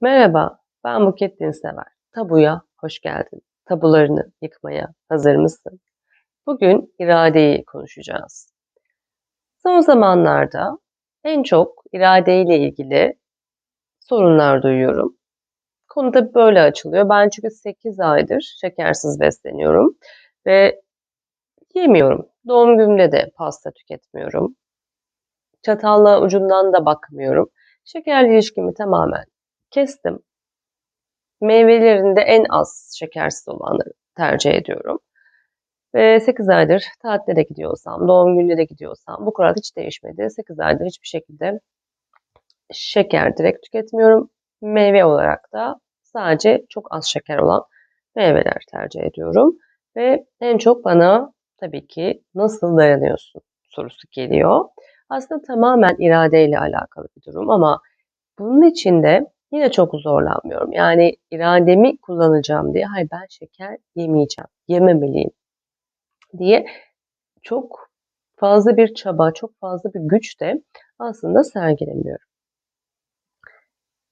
Merhaba, ben Buket Dinsever. Tabuya hoş geldin. Tabularını yıkmaya hazır mısın? Bugün iradeyi konuşacağız. Son zamanlarda en çok iradeyle ilgili sorunlar duyuyorum. Konu da böyle açılıyor. Ben çünkü 8 aydır şekersiz besleniyorum ve yemiyorum. Doğum günümde de pasta tüketmiyorum. Çatalla ucundan da bakmıyorum. Şekerli ilişkimi tamamen kestim. Meyvelerinde en az şekersiz olanları tercih ediyorum. Ve 8 aydır tatile gidiyorsam, doğum gününe de gidiyorsam bu kural hiç değişmedi. 8 aydır hiçbir şekilde şeker direkt tüketmiyorum. Meyve olarak da sadece çok az şeker olan meyveler tercih ediyorum. Ve en çok bana tabii ki nasıl dayanıyorsun sorusu geliyor. Aslında tamamen iradeyle alakalı bir durum ama bunun için de Yine çok zorlanmıyorum. Yani irademi kullanacağım diye hayır ben şeker yemeyeceğim, yememeliyim diye çok fazla bir çaba, çok fazla bir güç de aslında sergilemiyorum.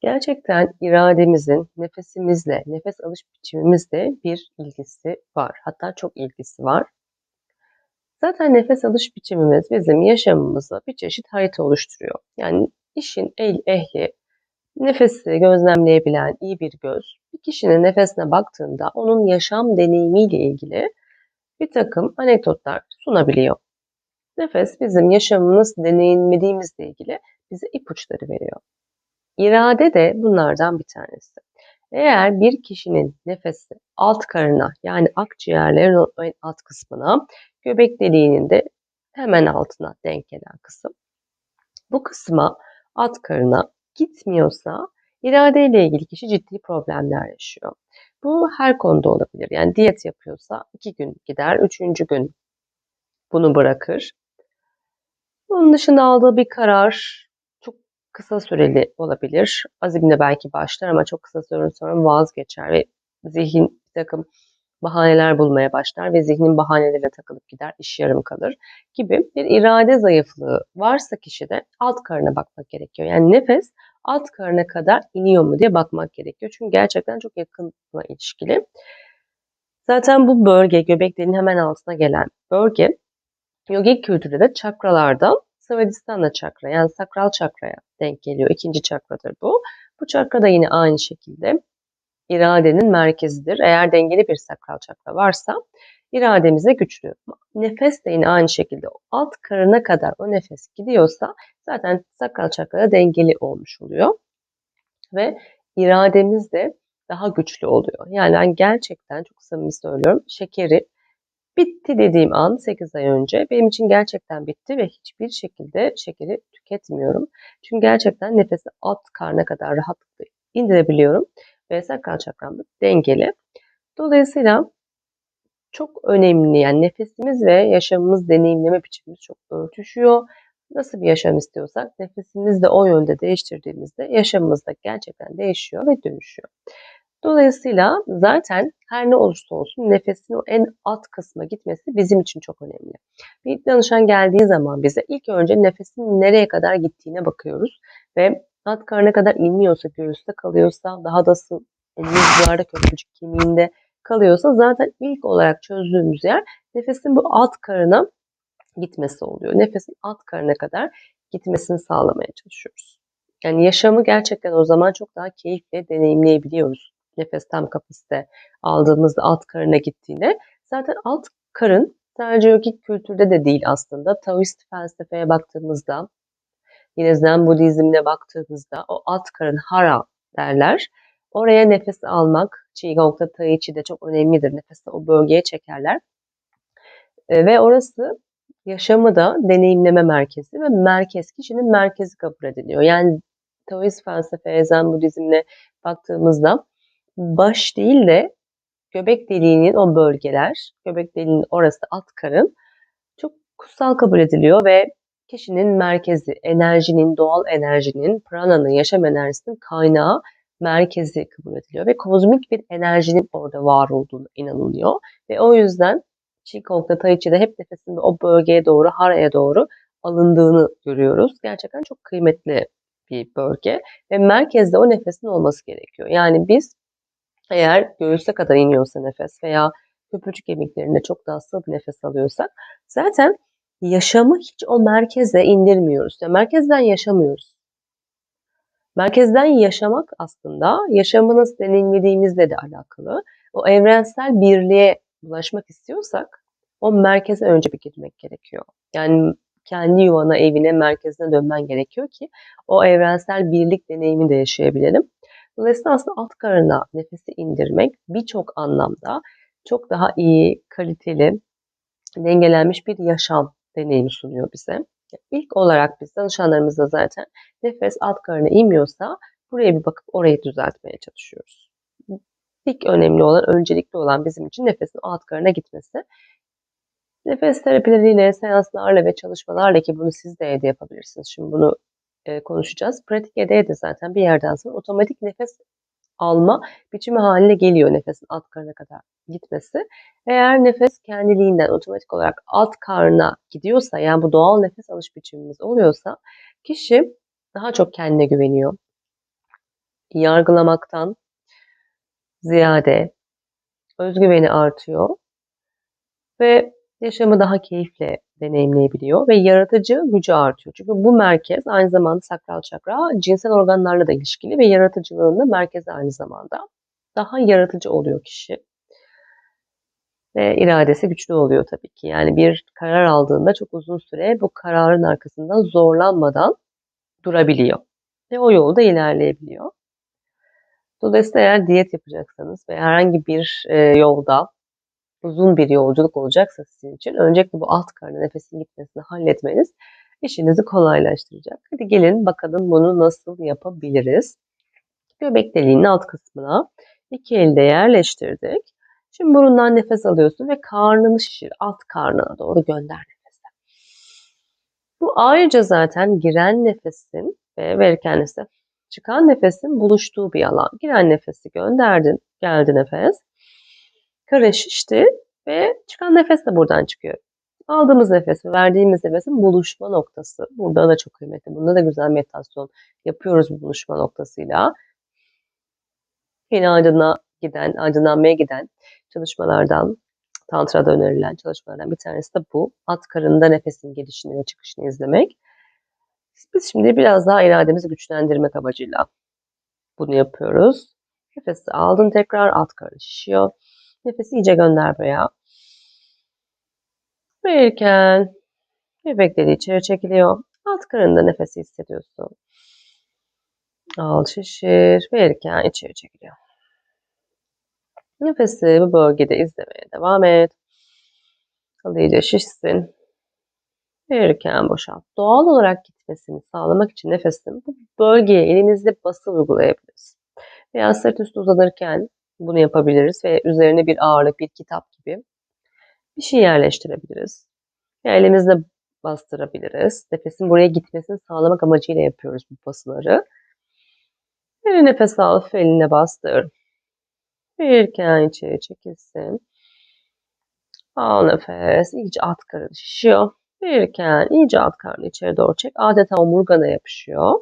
Gerçekten irademizin nefesimizle, nefes alış biçimimizle bir ilgisi var. Hatta çok ilgisi var. Zaten nefes alış biçimimiz bizim yaşamımızda bir çeşit harita oluşturuyor. Yani işin el ehli Nefesi gözlemleyebilen iyi bir göz, bir kişinin nefesine baktığında onun yaşam deneyimiyle ilgili bir takım anekdotlar sunabiliyor. Nefes bizim yaşamımız deneyimlediğimizle ilgili bize ipuçları veriyor. İrade de bunlardan bir tanesi. Eğer bir kişinin nefesi alt karına yani akciğerlerin alt kısmına, göbek deliğinin de hemen altına denk gelen kısım. Bu kısma alt karına gitmiyorsa iradeyle ilgili kişi ciddi problemler yaşıyor. Bu her konuda olabilir. Yani diyet yapıyorsa iki gün gider, üçüncü gün bunu bırakır. Bunun dışında aldığı bir karar çok kısa süreli olabilir. Azimle belki başlar ama çok kısa süre sonra vazgeçer ve zihin bir takım bahaneler bulmaya başlar ve zihnin bahanelerine takılıp gider, iş yarım kalır gibi bir irade zayıflığı varsa kişide alt karına bakmak gerekiyor. Yani nefes alt karına kadar iniyor mu diye bakmak gerekiyor. Çünkü gerçekten çok yakınla ilişkili. Zaten bu bölge göbek deliğinin hemen altına gelen bölge yogik kültürde de çakralardan Svadhisthana çakra yani sakral çakraya denk geliyor. İkinci çakradır bu. Bu çakra da yine aynı şekilde iradenin merkezidir. Eğer dengeli bir sakral çakra varsa irademize güçlü. Nefes de yine aynı şekilde alt karına kadar o nefes gidiyorsa zaten sakral çakrada dengeli olmuş oluyor. Ve irademiz de daha güçlü oluyor. Yani ben gerçekten çok samimi söylüyorum şekeri bitti dediğim an 8 ay önce benim için gerçekten bitti ve hiçbir şekilde şekeri tüketmiyorum. Çünkü gerçekten nefesi alt karna kadar rahatlıkla indirebiliyorum ve sakral çakram da dengeli. Dolayısıyla çok önemli. Yani nefesimiz ve yaşamımız, deneyimleme biçimimiz çok örtüşüyor. Nasıl bir yaşam istiyorsak nefesimizi de o yönde değiştirdiğimizde yaşamımız da gerçekten değişiyor ve dönüşüyor. Dolayısıyla zaten her ne olursa olsun nefesin o en alt kısma gitmesi bizim için çok önemli. Bir danışan geldiği zaman bize ilk önce nefesin nereye kadar gittiğine bakıyoruz ve alt karna kadar inmiyorsa, göğüste kalıyorsa, daha da omuzlarda köprücük kemiğinde kalıyorsa zaten ilk olarak çözdüğümüz yer nefesin bu alt karına gitmesi oluyor. Nefesin alt karına kadar gitmesini sağlamaya çalışıyoruz. Yani yaşamı gerçekten o zaman çok daha keyifle deneyimleyebiliyoruz. Nefes tam kapasite aldığımızda alt karına gittiğinde. Zaten alt karın sadece yogik kültürde de değil aslında. Taoist felsefeye baktığımızda, yine Zen Budizm'ine baktığımızda o alt karın hara derler. Oraya nefes almak, Qigong'da Tai Chi de çok önemlidir. Nefesi o bölgeye çekerler. E, ve orası yaşamı da deneyimleme merkezi ve merkez kişinin merkezi kabul ediliyor. Yani Taoist felsefe, Zen Budizm'le baktığımızda baş değil de göbek deliğinin o bölgeler, göbek deliğinin orası alt karın çok kutsal kabul ediliyor ve kişinin merkezi, enerjinin, doğal enerjinin, prananın, yaşam enerjisinin kaynağı merkezi kabul ediliyor ve kozmik bir enerjinin orada var olduğunu inanılıyor. Ve o yüzden Qigong'da Tai Chi'de hep nefesinde o bölgeye doğru, haraya doğru alındığını görüyoruz. Gerçekten çok kıymetli bir bölge ve merkezde o nefesin olması gerekiyor. Yani biz eğer göğüse kadar iniyorsa nefes veya köprücük kemiklerinde çok daha sığ bir nefes alıyorsak zaten yaşamı hiç o merkeze indirmiyoruz. Yani merkezden yaşamıyoruz. Merkezden yaşamak aslında yaşamınız deneyimlediğimizle de alakalı. O evrensel birliğe ulaşmak istiyorsak o merkeze önce bir girmek gerekiyor. Yani kendi yuvana, evine, merkezine dönmen gerekiyor ki o evrensel birlik deneyimi de yaşayabilelim. Dolayısıyla aslında alt karına nefesi indirmek birçok anlamda çok daha iyi, kaliteli, dengelenmiş bir yaşam deneyimi sunuyor bize. İlk olarak biz danışanlarımızda zaten nefes alt karına inmiyorsa buraya bir bakıp orayı düzeltmeye çalışıyoruz. İlk önemli olan, öncelikli olan bizim için nefesin alt karına gitmesi. Nefes terapileriyle, seanslarla ve çalışmalarla ki bunu siz de evde yapabilirsiniz. Şimdi bunu e, konuşacağız. Pratik evde de zaten bir yerden sonra otomatik nefes alma biçimi haline geliyor nefesin alt karına kadar gitmesi. Eğer nefes kendiliğinden otomatik olarak alt karna gidiyorsa yani bu doğal nefes alış biçimimiz oluyorsa kişi daha çok kendine güveniyor. Yargılamaktan ziyade özgüveni artıyor ve yaşamı daha keyifle deneyimleyebiliyor ve yaratıcı gücü artıyor. Çünkü bu merkez aynı zamanda sakral çakra cinsel organlarla da ilişkili ve yaratıcılığında merkez aynı zamanda. Daha yaratıcı oluyor kişi. Ve iradesi güçlü oluyor tabii ki. Yani bir karar aldığında çok uzun süre bu kararın arkasından zorlanmadan durabiliyor. Ve o yolda ilerleyebiliyor. Dolayısıyla eğer diyet yapacaksanız ve herhangi bir e, yolda uzun bir yolculuk olacaksa sizin için öncelikle bu alt karnı nefesin gitmesini halletmeniz işinizi kolaylaştıracak. Hadi gelin bakalım bunu nasıl yapabiliriz. Göbek deliğinin alt kısmına iki elde yerleştirdik. Şimdi burundan nefes alıyorsun ve karnını şişir. Alt karnına doğru gönder nefesi. Bu ayrıca zaten giren nefesin ve verirken ise çıkan nefesin buluştuğu bir alan. Giren nefesi gönderdin, geldi nefes. Kara şişti ve çıkan nefes de buradan çıkıyor. Aldığımız nefes ve verdiğimiz nefesin buluşma noktası. Burada da çok kıymetli. Bunda da güzel meditasyon yapıyoruz bu buluşma noktasıyla. Yine aydınlığa giden, aydınlanmaya giden çalışmalardan, Tantra'da önerilen çalışmalardan bir tanesi de bu. At karında nefesin gelişini ve çıkışını izlemek. Biz şimdi biraz daha irademizi güçlendirmek amacıyla bunu yapıyoruz. Nefesi aldın tekrar alt karın şişiyor. Nefesi iyice gönder buraya. Verirken göbekleri içeri çekiliyor. Alt karında nefesi hissediyorsun. Al şişir. Verirken içeri çekiliyor. Nefesi bu bölgede izlemeye devam et. Al iyice şişsin. Verirken boşalt. Doğal olarak gitmesini sağlamak için nefesin bu bölgeye elinizle bası uygulayabiliriz. Veya sırt üstü uzanırken bunu yapabiliriz ve üzerine bir ağırlık, bir kitap gibi bir şey yerleştirebiliriz. Yani elimizle bastırabiliriz. Nefesin buraya gitmesini sağlamak amacıyla yapıyoruz bu basıları. Bir nefes al, eline bastır. Verirken içeri çekilsin. Al nefes, iyice alt karın şişiyor. Verirken iyice alt karnı içeri doğru çek. Adeta omurgana yapışıyor.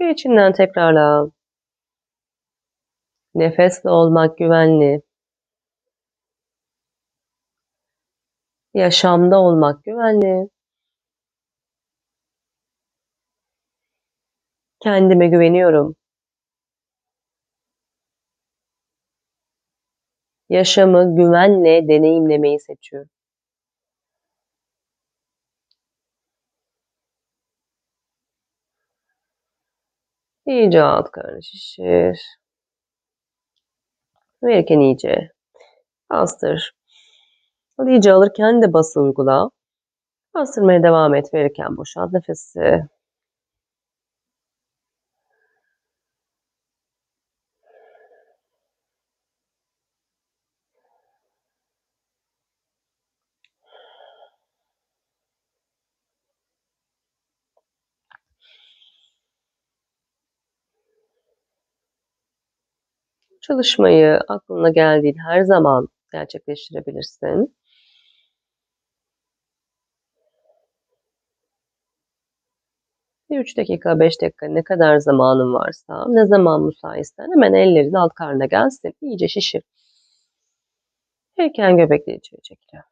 Ve içinden tekrarla. Nefesle olmak güvenli. Yaşamda olmak güvenli. Kendime güveniyorum. Yaşamı güvenle deneyimlemeyi seçiyorum. İyice alt karnı şişir. Verirken iyice bastır. İyice alırken de bası uygula. Bastırmaya devam et. Verirken boşalt nefesi. Çalışmayı aklına geldiğin her zaman gerçekleştirebilirsin. Bir 3 dakika, 5 dakika ne kadar zamanın varsa, ne zaman müsaitsen hemen ellerin alt karnına gelsin, iyice şişir. Erken göbekle içeri çekilen.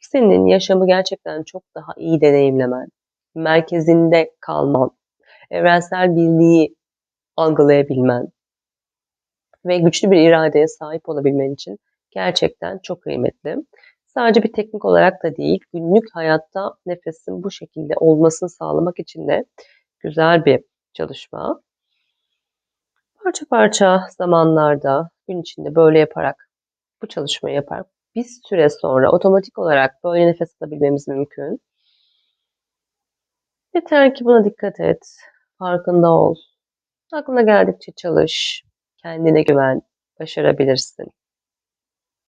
Senin yaşamı gerçekten çok daha iyi deneyimlemen, merkezinde kalman, evrensel bilgiyi algılayabilmen, ve güçlü bir iradeye sahip olabilmen için gerçekten çok kıymetli. Sadece bir teknik olarak da değil, günlük hayatta nefesin bu şekilde olmasını sağlamak için de güzel bir çalışma. Parça parça zamanlarda gün içinde böyle yaparak bu çalışmayı yaparak bir süre sonra otomatik olarak böyle nefes alabilmemiz mümkün. Yeter ki buna dikkat et, farkında ol. Aklına geldikçe çalış, kendine güven, başarabilirsin.